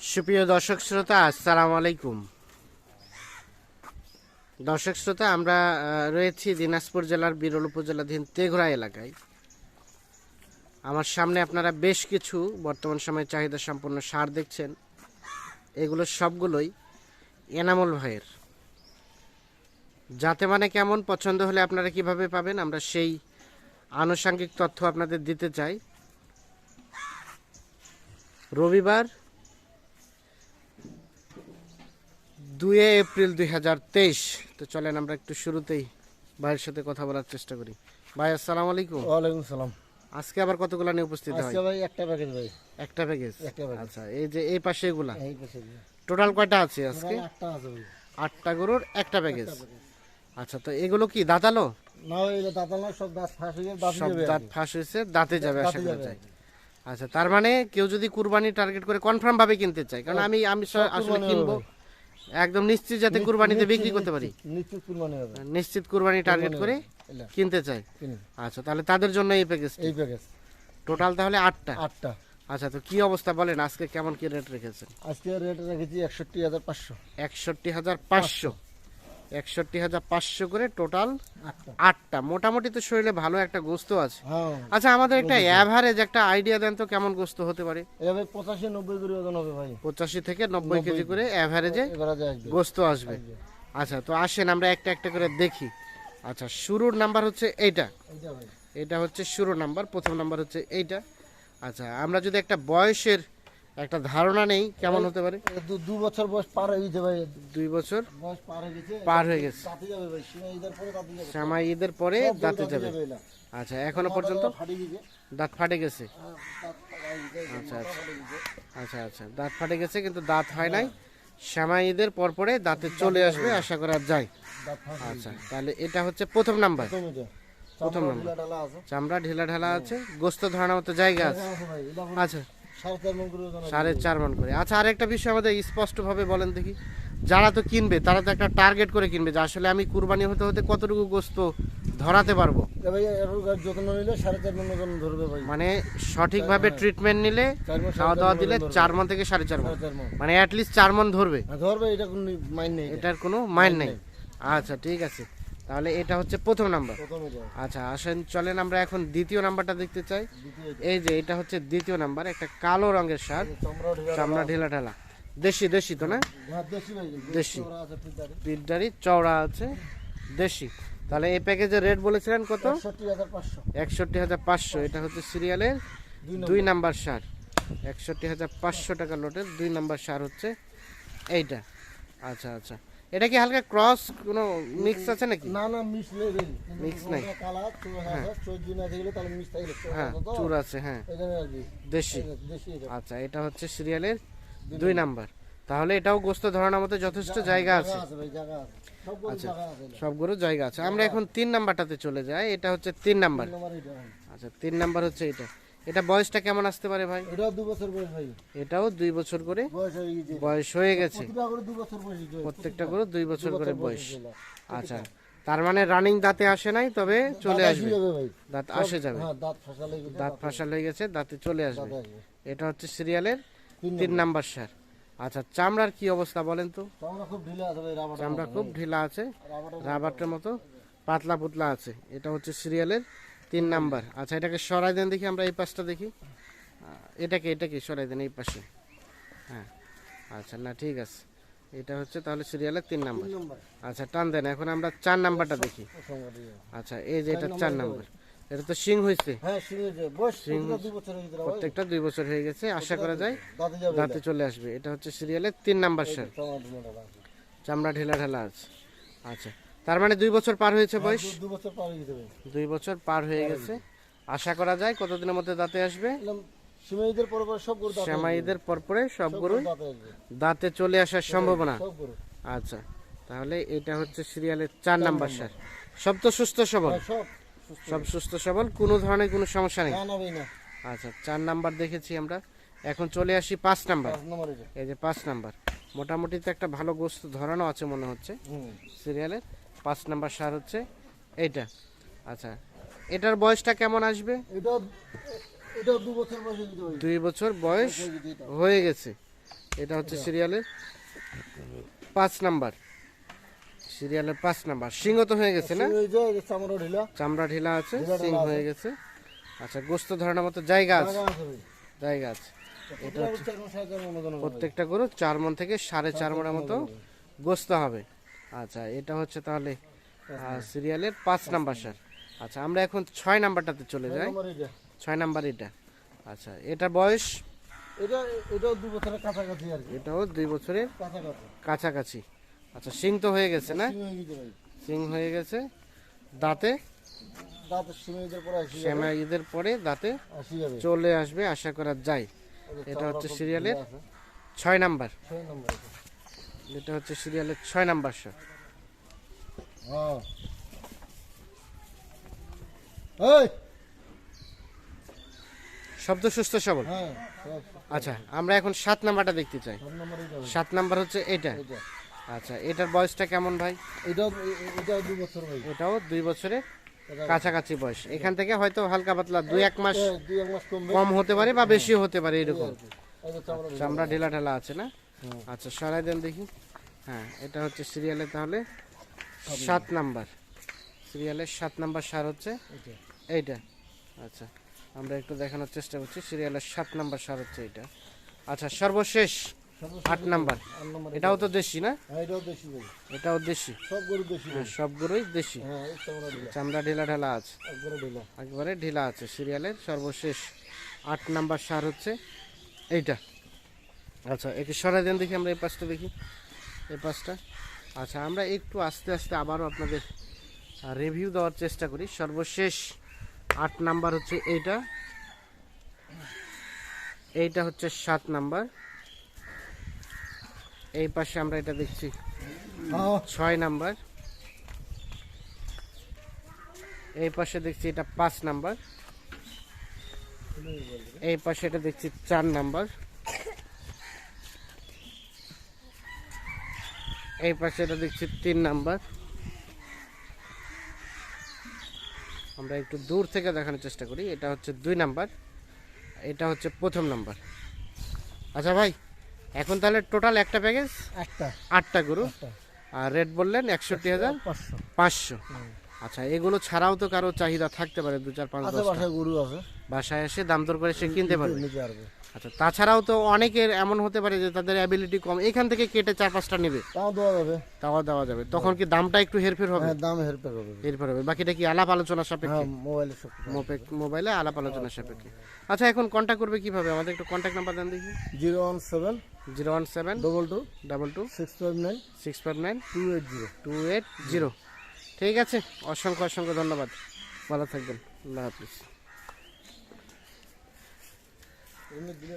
সুপ্রিয় দর্শক শ্রোতা, আসসালামু আলাইকুম। দর্শক শ্রোতা, আমরা রয়েছি দিনাজপুর জেলার বিরল উপজেলাধীন তেঘরা এলাকায়। আমার সামনে আপনারা বেশ কিছু বর্তমান সময়ে চাহিদা সম্পন্ন সার দেখছেন। এগুলো সবগুলোই এনামুল ভাইয়ের। যাতে মানে কেমন পছন্দ হলে আপনারা কীভাবে পাবেন, আমরা সেই আনুষঙ্গিক তথ্য আপনাদের দিতে চাই। রবিবার দুই এপ্রিল দুই হাজার তেইশ। তো চলেন আমরা একটু শুরুতেই ভাইয়ের সাথে কথা বলার চেষ্টা করি। ভাই আসসালামু আলাইকুম। ওয়ালাইকুম সালাম। আজকে আবার কতগুলো নিয়ে উপস্থিত হয়? আজকে ভাই একটা প্যাকেজ ভাই। একটা প্যাকেজ। আচ্ছা এই যে এই পাশে এগুলা? এই পাশে দিয়ে। টোটাল কয়টা আছে আজকে? আটটা আছে ভাই। আটটা গরুর একটা প্যাকেজ আচ্ছা তো এগুলো কি দাঁতালো? না ওই দাঁতাল সব দাঁত ফাঁস হয়ে দাঁত সব যাবে দাঁত ফাঁস হয়েছে দাঁতে যাবে আশা করা যায় আচ্ছা তার মানে কেউ যদি কুরবানি টার্গেট করে কনফার্ম ভাবে কিনতে চায় কারণ আমি আমি আসলে কিনবো। একদম নিশ্চিত যাতে কুরবানিতে বিক্রি করতে পারি। নিশ্চিত কুরবানি হবে। নিশ্চিত কুরবানি টার্গেট করে কিনতে চাই। আচ্ছা তাহলে তাদের জন্য এই প্যাকেজ এই প্যাকেজ টোটাল তাহলে আটটা। আটটা। আচ্ছা তো কি অবস্থা বলেন আজকে কেমন কি রেট রেখেছেন? আজকে রেট রেখেছি একষট্টি হাজার পাঁচশো। একষট্টি হাজার পাঁচশো। একষট্টি হাজার পাঁচশো করে টোটাল আটটা। মোটামুটি তো শরীরে ভালো একটা গোস্ত আছে। হ্যাঁ। আচ্ছা আমাদের একটা অ্যাভারেজ একটা আইডিয়া দেন তো কেমন গোস্ত হতে পারে? পঁচাশি নব্বই করে ওজন হবে ভাই। পঁচাশি থেকে নব্বই কেজি করে অ্যাভারেজে গোস্ত আসবে। আচ্ছা তো আসেন আমরা একটা একটা করে দেখি। আচ্ছা শুরুর নাম্বার হচ্ছে এইটা। এইটা এটা হচ্ছে শুরু নাম্বার প্রথম নাম্বার হচ্ছে এইটা। আচ্ছা আমরা যদি একটা বয়সের একটা ধারণা নেই কেমন হতে পারে? দু- বছর বয়স পার হয়ে গেছে ভাই। দুই বছর বয়স পার হয়ে গেছে। পার হয়ে গেছে। দাঁতে যাবে ভাই ঈদের পরে যাবে। শ্যামা ঈদের পরে দাঁতে যাবে। আচ্ছা এখনও পর্যন্ত? দাঁত ফাটে গেছে? হ্যাঁ, দাঁত ফাটাই গেছে, আচ্ছা, ফাটে গেছে। আচ্ছা আচ্ছা দাঁত ফাটে গেছে কিন্তু দাঁত হয় নাই। শ্যামা ঈদের পর পরে দাঁতে চলে আসবে আশা করা যায়। হয়ে আচ্ছা তাহলে এটা হচ্ছে প্রথম নাম্বার। প্রথম নাম্বার। চামড়া ঢিলা ঢালা আছে গোস্ত ধরানোর মতো জায়গা আছে। আছে হলো আচ্ছা। সাড়ে চার মন করে। আচ্ছা আরেকটা বিষয় আমাদের স্পষ্টভাবে বলেন দেখি। যারা তো কিনবে তারা তো একটা টার্গেট করে কিনবে যে আসলে আমি কুরবানি হতে হতে কতটুকু গোস্ত ধরাতে পারব। এ ভাই, এখনকার যত্ন নিলে সাড়ে চার মণ ওজন ধরবে ভাই। মানে সঠিকভাবে ট্রিটমেন্ট নিলে খাওয়া দাওয়া দিলে চার মন থেকে সাড়ে চার মন। মানে। অ্যাটলিস্ট চার মন ধরবে। হ্যাঁ, ধরবে, এটা কোনো মাইন নেই। এটার কোনো মাইন নেই। আচ্ছা ঠিক আছে। তাহলে এটা হচ্ছে প্রথম নাম্বার। আচ্ছা আসেন চলেন আমরা এখন দ্বিতীয় নাম্বারটা দেখতে চাই। এই যে এটা হচ্ছে দ্বিতীয় নাম্বার একটা কালো রঙের সার চামড়া ঢিলা ঢেলা। দেশি দেশি তো না? হ্যাঁ, দেশি। পিঠদারি চওড়া আছে দেশি। তাহলে এই প্যাকেজের রেট বলেছিলেন কত? একষট্টি হাজার পাঁচশো। এটা হচ্ছে সিরিয়ালের দুই দুই নাম্বার। সার একষট্টি হাজার পাঁচশো টাকা লোটের দুই নাম্বার সার হচ্ছে এইটা। আচ্ছা আচ্ছা। এটা কি হালকা ক্রস কোনো মিক্স আছে নাকি না না মিক্স নেই। Mix নাই। কালা, চুল আছে, চোখ দিয়ে না থাকলে তাহলে থাকলে চোখ হ্যাঁ আছে। চুর আছে হ্যাঁ। দেশি দেশি আচ্ছা এটা হচ্ছে সিরিয়ালের দুই নাম্বার তাহলে এটাও গোস্ত ধরানোর মতো যথেষ্ট জায়গা আছে আছে আছে। আচ্ছা। জায়গা আছে সবগুলো জায়গা আছে আমরা এখন তিন নাম্বারটাতে চলে যাই এটা হচ্ছে তিন নাম্বার হ্যাঁ। আচ্ছা তিন নাম্বার হচ্ছে এটা এটা বয়সটা কেমন আসতে পারে ভাই? এটাও দু বছর বয়স ভাই এটাও দুই বছর করে বয়স হয়ে গেছে। প্রত্যেকটা করে দুই বছর করে বয়স। আচ্ছা তার মানে রানিং দাঁতে আসে নাই তবে চলে আসবে। দাঁত আসে যাবে। হ্যাঁ দাঁত ফসালে হয়ে গেছে দাঁতে চলে আসবে। এটা হচ্ছে সিরিয়ালের তিন নাম্বার। সার। আচ্ছা চামড়ার কি অবস্থা বলেন তো? চামড়া খুব ঢিলা আছে ভাই রাবার চামড়া খুব ঢিলা আছে। রাবারটা রাবারটার মতো পাতলা পুতলা আছে। এটা হচ্ছে সিরিয়ালের তিন নাম্বার। আচ্ছা এটাকে সরাই দেন দেখি আমরা এই পাশটা দেখি। এটাকে এটাকে সরাই দেন এই পাশে। হ্যাঁ আচ্ছা না ঠিক আছে। এটা হচ্ছে তাহলে সিরিয়ালের তিন নাম্বার। আচ্ছা টান দেন এখন আমরা চার নাম্বারটা দেখি। আচ্ছা এই যে এটা চার নাম্বার। এটা তো সিং হয়েছে। হ্যাঁ হয়ে প্রত্যেকটা দুই বছর হয়ে গেছে আশা করা যায় দাঁতে চলে আসবে। এটা হচ্ছে সিরিয়ালের তিন নাম্বার সার চামড়া ঢেলা ঢেলা আছে। আচ্ছা তার মানে দুই বছর পার হয়েছে বয়স? দু- দু বছর পার হয়ে গেছে দুই বছর পার হয়ে গেছে। আশা করা যায় কতদিনের মধ্যে দাঁতে আসবে? এলাম সিমাইদের পরে পরে সব গরু দাঁতে পর পরে সব সব দাঁতে চলে আসার সম্ভাবনা? আচ্ছা তাহলে এটা হচ্ছে সিরিয়ালের চার নাম্বার সার। সব তো সুস্থ সবল? হ্যাঁ, সব সুস্থ। সবল। কোনো ধরনের কোনো সমস্যা নেই? আচ্ছা চার নাম্বার দেখেছি আমরা। এখন চলে আসি পাঁচ নাম্বার। এই যে। পাঁচ নাম্বার। মোটামুটি তো একটা ভালো গোস্ত ধরানো আছে মনে হচ্ছে সিরিয়ালের। পাঁচ নাম্বার সার হচ্ছে এইটা। আচ্ছা এটার বয়সটা কেমন আসবে? এটা এটা দু বছর বয়স গেছে ভাই দুই বছর বয়স হয়ে গেছে। এটা। হচ্ছে সিরিয়ালের পাঁচ নাম্বার। সিরিয়ালের পাঁচ নাম্বার। সিংহ তো হয়ে গেছে না? চামড়া ঢিলা। চামড়া ঢিলা আছে ঢিলা সিং হয়ে গেছে। আচ্ছা গোস্ত ধরানোর মতো জায়গা আছে? জায়গা আছে এটা প্রত্যেকটা গরু চার মন থেকে সাড়ে চার মনের মতো গোস্ত হবে। আচ্ছা এটা হচ্ছে তাহলে সিরিয়ালের পাঁচ নাম্বার স্যার আচ্ছা আমরা এখন ছয় নাম্বারটাতে চলে যাই। ছয় নাম্বার এটা। আচ্ছা এটা বয়স? এটা এটাও দু বছরের কাছাকাছি আর এটাও দুই বছরের কাছাকাছি। আচ্ছা সিং তো হয়ে গেছে না? সিং হয়ে গেছে দাঁতে? শ্যামা ঈদের পরে দাঁতে চলে আসবে আশা করা যায়। এটা হচ্ছে সিরিয়ালের ছয় নাম্বার ছয় নম্বর এটা। হচ্ছে সিরিয়ালের ছয় নাম্বার স্যার হ্যাঁ। শব্দ সুস্থ সবল। হ্যাঁ আচ্ছা আমরা এখন সাত নাম্বারটা দেখতে চাই। সাত নাম্বার হচ্ছে এটা আচ্ছা এটার বয়সটা কেমন ভাই? এটাও এ- এ- এটাও দু বছর ভাই। এটাও দুই বছরের কাছাকাছি। বয়স। এখান থেকে হয়তো হালকা পাতলা দুই এক মাস দুই কমবে। কম হতে পারে বা বেশিও হতে পারে এরকম। চামড়া ঢেলা ঢেলা আছে না। আচ্ছা সরাই দেন দেখি। হ্যাঁ এটা হচ্ছে সিরিয়ালে তাহলে সাত নাম্বার। সিরিয়ালের সাত নাম্বার সার হচ্ছে এটা। এইটা। আচ্ছা আমরা একটু দেখানোর চেষ্টা করছি। সিরিয়ালের সাত নাম্বার সার হচ্ছে এটা আচ্ছা সর্বশেষ আট নাম্বার। এটাও তো দেশি না? হ্যাঁ এটাও দেশি সব হ্যাঁ সবগুলোই দেশি। হ্যাঁ চামড়া ঢিলা ঢালা আছে। একবারে ঢিলা। আছে সিরিয়ালের সর্বশেষ আট নাম্বার সার হচ্ছে এইটা। আচ্ছা একে সরাই দেন দেখি আমরা এই পাশটা দেখি। এই পাশটা। আচ্ছা আমরা একটু আস্তে আস্তে আবারও আপনাদের রিভিউ দেওয়ার চেষ্টা করি। সর্বশেষ আট নাম্বার হচ্ছে এইটা। এইটা হচ্ছে সাত নাম্বার। এই পাশে আমরা এটা দেখছি ছয় নাম্বার। এই পাশে দেখছি এটা পাঁচ নাম্বার। এই পাশে এটা দেখছি চার নাম্বার। এই পাশে এটা দেখছি তিন নাম্বার। আমরা একটু দূর থেকে দেখানোর চেষ্টা করি। এটা হচ্ছে দুই নাম্বার। এটা হচ্ছে প্রথম নাম্বার। আচ্ছা ভাই এখন তাহলে টোটাল একটা প্যাকেজ একটা। আটটা গরু? আর রেট বললেন একষট্টি হাজার পাঁচশো। আচ্ছা এগুলো ছাড়াও তো কারও চাহিদা থাকতে পারে দু চার পাঁচ গরু আছে। বাসায় এসে দাম দর করে সে কিনতে পারবে। নিতে পারবে। আচ্ছা তাছাড়াও তো অনেকের এমন হতে পারে যে তাদের অ্যাবিলিটি কম। এখান থেকে কেটে চার পাঁচটা নেবে। তাও দেওয়া যাবে। তাও দেওয়া যাবে। তখন কি দামটা একটু হেরফের হবে? হ্যাঁ দাম হেরফের হবে। হেরফের হবে। বাকিটা কি আলাপ আলোচনা সাপেক্ষে? হ্যাঁ মোবাইলে মোবাইলে আলাপ আলোচনা সাপেক্ষে। আচ্ছা এখন কন্ট্যাক্ট করবে কীভাবে? আমাদের একটু কন্ট্যাক্ট নাম্বার দেন দেখি। Zero one seven zero one seven double two double two six five nine six five nine two eight zero. Two eight zero. ঠিক আছে? অসংখ্য অসংখ্য ধন্যবাদ। ভালো থাকবেন। আল্লাহ হাফিজ। Emre Güler